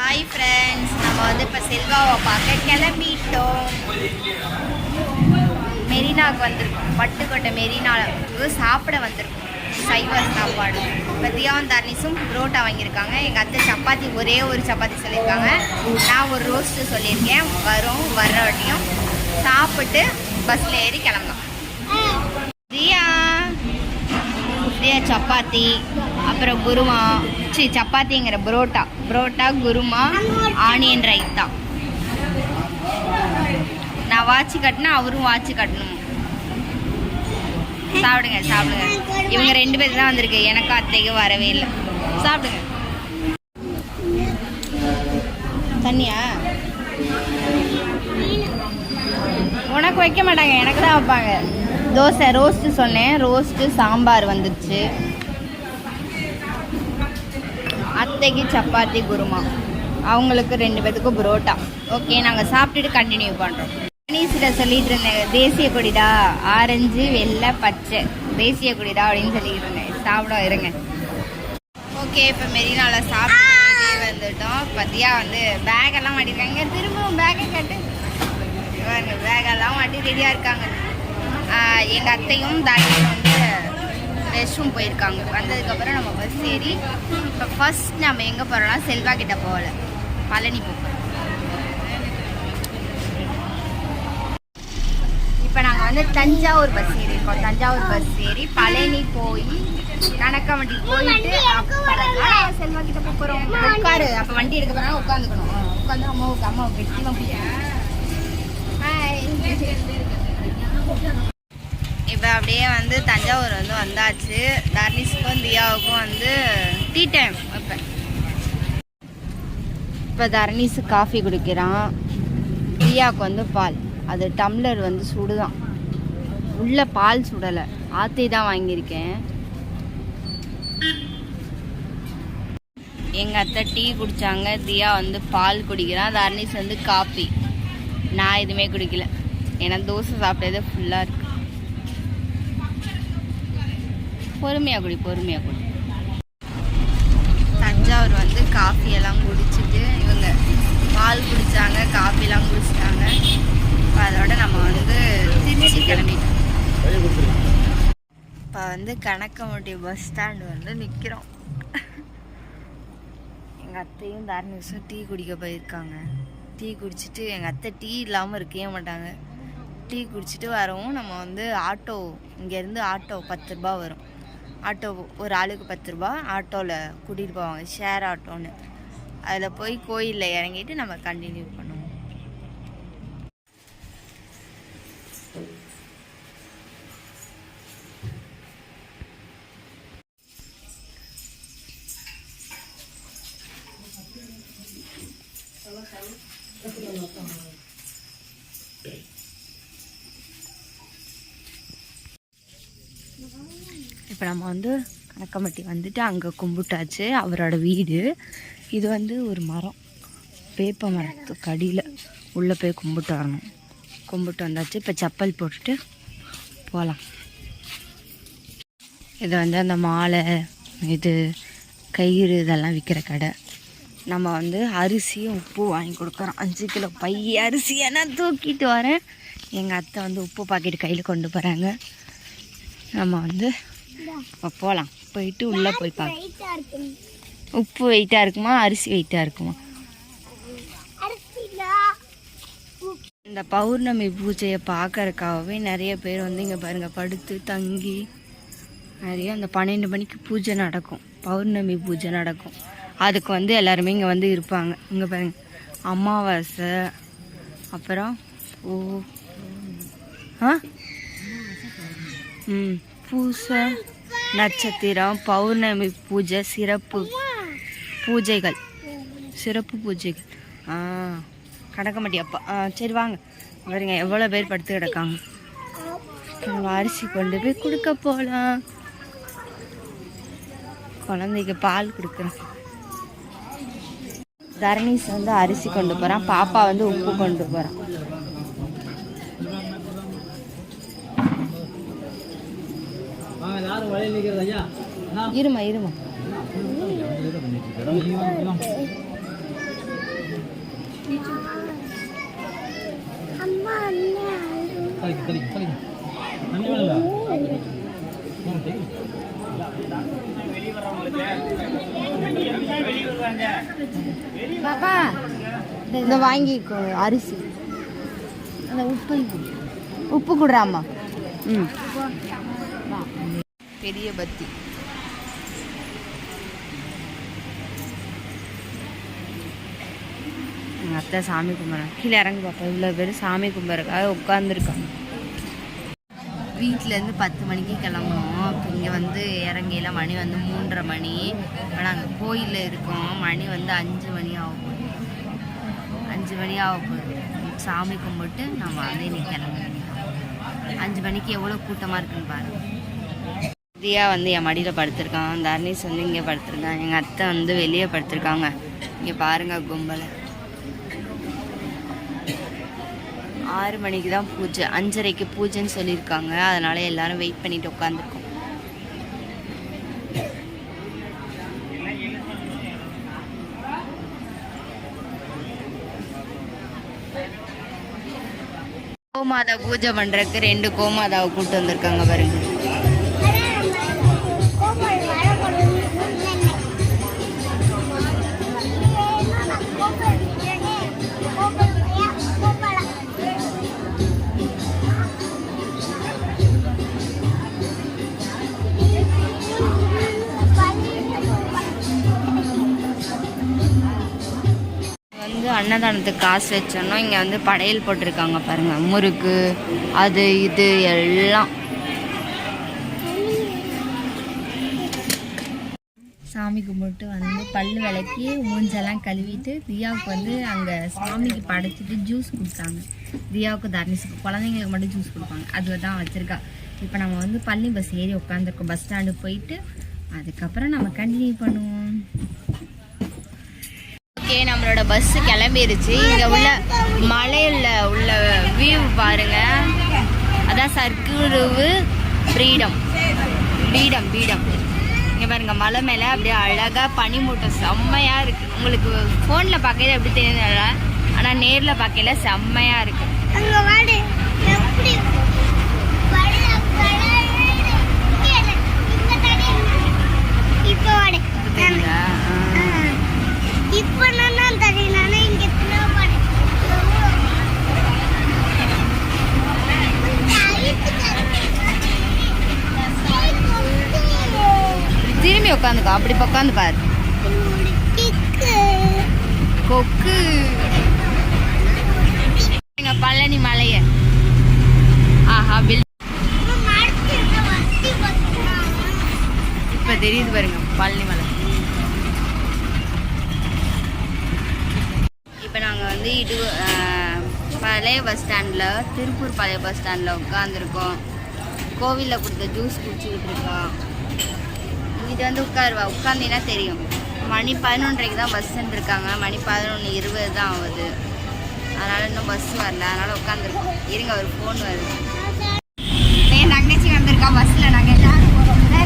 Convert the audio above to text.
Hi friends நம்ம வந்து இப்போ செல்வாவை பார்க்க கிளம்பிட்டோம். மெரினாவுக்கு வந்திருக்கோம். பட்டுக்கோட்டை மெரினாவுக்கு சாப்பிட வந்திருக்கோம். சைவ சாப்பாடு. இப்போ தியாவும் தர்னிஸும் புரோட்டா வாங்கியிருக்காங்க. எங்கள் அத்தை சப்பாத்தி ஒரே ஒரு சப்பாத்தி சொல்லியிருக்காங்க. நான் ஒரு ரோஸ்ட்டு சொல்லியிருக்கேன். வரும் வர்ற வாட்டியும் சாப்பிட்டு பஸ்ஸில் ஏறி கிளம்பலாம். தியா தியா சப்பாத்தி. அப்புறம் குருமா சி சப்பாத்திங்கிற புரோட்டா. புரோட்டா குருமா ஆனியன் ரைத்தா நான் வாட்சி கட்டினா அவரும் வாட்சி கட்டணும். சாப்பிடுங்க சாப்பிடுங்க. இவங்க ரெண்டு பேர் தான் வந்திருக்கு. எனக்கு அத்தைக்கு வரவே இல்லை. சாப்பிடுங்க. தண்ணியா? உனக்கு வைக்க மாட்டாங்க. எனக்கு தான் வைப்பாங்க. தோசை ரோஸ்ட்டு சொன்னேன். ரோஸ்ட்டு சாம்பார் வந்துடுச்சு அத்தைக்கு சப்பாத்தி குருமா. அவங்களுக்கு ரெண்டு பேத்துக்கும் புரோட்டா. ஓகே நாங்கள் சாப்பிட்டுட்டு கண்டினியூ பண்ணுறோம் கணேசில் சொல்லிட்டு இருந்தேன் தேசிய கொடிடா ஆரஞ்சு வெள்ளை பச்சை. தேசிய கொடிடா அப்படின்னு சொல்லிட்டு இருந்தேன். சாப்பிட இருங்க. ஓகே இப்போ மெரினாவில் சாப்பிட்டு வந்துட்டோம். பத்தியா வந்து பேகெல்லாம் மாட்டிருக்காங்க. திரும்பவும் பேக்கை கட்டு. பாருங்க மாட்டி ரெடியாக இருக்காங்க. எங்கள் அத்தையும் தாடியும் வந்து ரெஸ்ட் ரூம் போயிருக்காங்க. வந்ததுக்கப்புறம் நம்ம பஸ் ஏறி இப்போ ஃபர்ஸ்ட் நம்ம எங்கே போகிறோம்னா செல்வா கிட்ட போகல. பழனி போகிறோம் இப்போ நாங்கள் வந்து தஞ்சாவூர் பஸ் ஏறி இருக்கோம். தஞ்சாவூர் பஸ் ஏறி பழனி போய் கணக்கம்பட்டி போயிட்டு செல்வா கிட்ட போக போகிறோம் உட்காரு. அப்போ வண்டி எடுக்க போனால் உட்காந்துக்கணும் உட்காந்து அம்மாவுக்கு அம்மாவுக்கு வெட்டி பிடிக்கும் ஹாய் இப்போ அப்படியே வந்து தஞ்சாவூர் வந்து வந்தாச்சு. தர்னிஸுக்கும் தியாவுக்கும் வந்து டீ டைம் வைப்பேன் இப்போ தர்னிஸு காஃபி குடிக்கிறான். தியாவுக்கு வந்து பால். அது டம்ளர் வந்து சுடுதான். உள்ளே பால் சுடலை. ஆத்தி தான் வாங்கியிருக்கேன். எங்கள் அத்தை டீ குடித்தாங்க தியா வந்து பால் குடிக்கிறான். தர்னிஸ் வந்து காஃபி. நான் எதுவுமே குடிக்கல. ஏன்னா தோசை சாப்பிட்டதே ஃபுல்லாக இருக்குது பொறுமையாக குடி பொறுமையாக குடி. தஞ்சாவூர் வந்து காஃபி எல்லாம் குடிச்சிட்டு இவங்க பால் குடித்தாங்க காஃபிலாம் குடிச்சிட்டாங்க. இப்போ அதோட நம்ம வந்து திருச்சி கிளம்பிட்டோம். இப்போ வந்து கணக்கம்பட்டி பஸ் ஸ்டாண்டு வந்து நிற்கிறோம் எங்கள் அத்தையும் தாரணிசும் டீ குடிக்க போயிருக்காங்க. டீ குடிச்சிட்டு எங்கள் அத்தை டீ இல்லாமல் இருக்கவே மாட்டாங்க. டீ குடிச்சிட்டு வரவும் நம்ம வந்து ஆட்டோ இங்கேருந்து ஆட்டோ பத்து ரூபா வரும். ஆட்டோ ஒரு ஆளுக்கு பத்து ரூபா ஆட்டோவில் கூட்டிகிட்டு போவாங்க. ஷேர் ஆட்டோன்னு. அதில் போய் கோயிலில் இறங்கிட்டு நம்ம கண்டினியூ பண்ணுவோம். இப்போ நம்ம வந்து கணக்கம்பட்டி வந்துட்டு அங்கே கும்பிட்டாச்சு அவரோட வீடு. இது வந்து ஒரு மரம். வேப்ப மரத்துக்கு அடியில் உள்ளே போய் கும்பிட்டு வரணும். கும்பிட்டு வந்தாச்சு. இப்போ செப்பல் போட்டுட்டு போகலாம் இது வந்து அந்த மாலை இது கயிறு இதெல்லாம் விற்கிற கடை. நம்ம வந்து அரிசியும் உப்பு வாங்கி கொடுக்குறோம். அஞ்சு கிலோ பை அரிசி. நான் தூக்கிட்டு வரேன். எங்கள் அத்தை வந்து உப்பு பாக்கெட் கையில் கொண்டு போகிறாங்க நம்ம வந்து போகலாம் போயிட்டு உள்ளே போய் பார்க்கலாம் உப்பு வெயிட்டாக இருக்குமா? அரிசி வெயிட்டாக இருக்குமா? இந்த பௌர்ணமி பூஜையை பார்க்கறதுக்காகவே நிறைய பேர் வந்து இங்கே பாருங்கள் படுத்து தங்கி நிறைய அந்த பன்னெண்டு மணிக்கு பூஜை நடக்கும். பௌர்ணமி பூஜை நடக்கும். அதுக்கு வந்து எல்லாருமே இங்கே வந்து இருப்பாங்க. இங்கே பாருங்க அமாவாசை அப்புறம் ஓ ஆ? ம். பூசை நட்சத்திரம் பௌர்ணமி பூஜை சிறப்பு பூஜைகள். சிறப்பு பூஜைகள். ஆ கடக்க மாட்டியாப்பா ஆ சரி வாங்க. வருங்க எவ்வளோ பேர் படுத்து கிடக்காங்க. நம்ம அரிசி கொண்டு போய் கொடுக்க போகலாம் குழந்தைக்கு பால் கொடுக்குறேன். தரணீஸ் வந்து அரிசி கொண்டு போகிறான் பாப்பா வந்து உப்பு கொண்டு போகிறான் இருமா இருமா. பாப்பா இந்த வாங்கிக்கோ அரிசி. அந்த உப்பு உப்பு கொடுறாமா ம். பெரிய பத்தி. எங்கள் அத்தை சாமி கும்பிட்றாங்க. கீழே இறங்கு பாப்பா. இவ்வளோ பேர் சாமி கும்பிட்றதுக்காக உட்காந்துருக்காங்க வீட்டிலேருந்து பத்து மணிக்கு கிளம்பணும் இப்போ இங்கே வந்து இறங்கையில் மணி வந்து மூன்றரை மணி. இப்போ நாங்கள் கோயிலில் இருக்கோம். மணி வந்து அஞ்சு மணி ஆக போகுது. அஞ்சு மணி ஆக போகுது. சாமி கும்பிட்டு நம்ம வந்து இன்னைக்கு கிளம்ப அஞ்சு மணிக்கு எவ்வளோ கூட்டமாக இருக்குன்னு பாருங்க. தியா வந்து என் மடியில் படுத்திருக்கான். தர்னீஸ் வந்து இங்கே படுத்திருக்கான். எங்கள் அத்தை வந்து வெளியே படுத்திருக்காங்க. இங்கே பாருங்க கும்பலை. ஆறு மணிக்கு தான் பூஜை. அஞ்சரைக்கு பூஜைன்னு சொல்லியிருக்காங்க. அதனால எல்லாரும் வெயிட் பண்ணிட்டு உட்காந்துருக்கோம் கோமாதா பூஜை பண்றதுக்கு ரெண்டு கோமாதாவை கூப்பிட்டு வந்திருக்காங்க பாருங்க. அன்னதானத்துக்கு காசு வச்சோன்னா இங்கே வந்து படையல் போட்டிருக்காங்க பாருங்கள் முறுக்கு அது இது எல்லாம். சாமி கும்பிட்டு வந்து பல்லு விளக்கி மூஞ்செல்லாம் கழுவிட்டு தியாவுக்கு வந்து அங்கே சாமிக்கு படைச்சிட்டு ஜூஸ் கொடுத்தாங்க. தியாவுக்கு தர்னிஸுக்கு குழந்தைங்களுக்கு மட்டும் ஜூஸ் கொடுப்பாங்க. அது தான் வச்சுருக்கா. இப்போ நம்ம வந்து பள்ளி பஸ் ஏறி உட்காந்துருக்கோம். பஸ் ஸ்டாண்டு போயிட்டு அதுக்கப்புறம் நம்ம கண்டினியூ பண்ணுவோம். ஓகே நம்மளோட பஸ் கிளம்பிருச்சு. இங்க உள்ள மலையில உள்ள வியூ பாருங்க. அதான் சர்க்குருவு ஃப்ரீடம் பீடம் பீடம் இங்க பாருங்க மலை மேல அப்படியே அழகா பனிமூட்டம் செம்மையா இருக்கு. உங்களுக்கு போன்ல பார்க்கையில எப்படி தெரியுது ஆனா நேர்ல பார்க்கையில செம்மையா இருக்கு. அங்க இருக்கா அப்படி உட்காந்து பாரு. கொக்கு. பழனி மலைய. ஆஹா பில் இப்ப தெரியுது பாருங்க பழனி மலை. இப்போ நாங்கள் வந்து இது பழைய பஸ் ஸ்டாண்டில் திருப்பூர் பழைய பஸ் ஸ்டாண்டில் உட்காந்துருக்கோம் கோவிலில் கொடுத்த ஜூஸ் குடிச்சிக்கிட்டு இருக்கோம். இங்கிட்டு வந்து உட்காருவா. உட்காந்தினா தெரியும்? மணி பதினொன்றைக்கு தான் பஸ் இருக்காங்க மணி பதினொன்று இருபது தான் ஆகுது. அதனால் இன்னும் பஸ் வரல. அதனால் உட்காந்துருக்கோம் இருங்க ஒரு ஃபோன் வருது. என் தங்கச்சி வந்திருக்கா பஸ்ஸில் நாங்கள் எல்லாரும் போகிறோம் இங்கே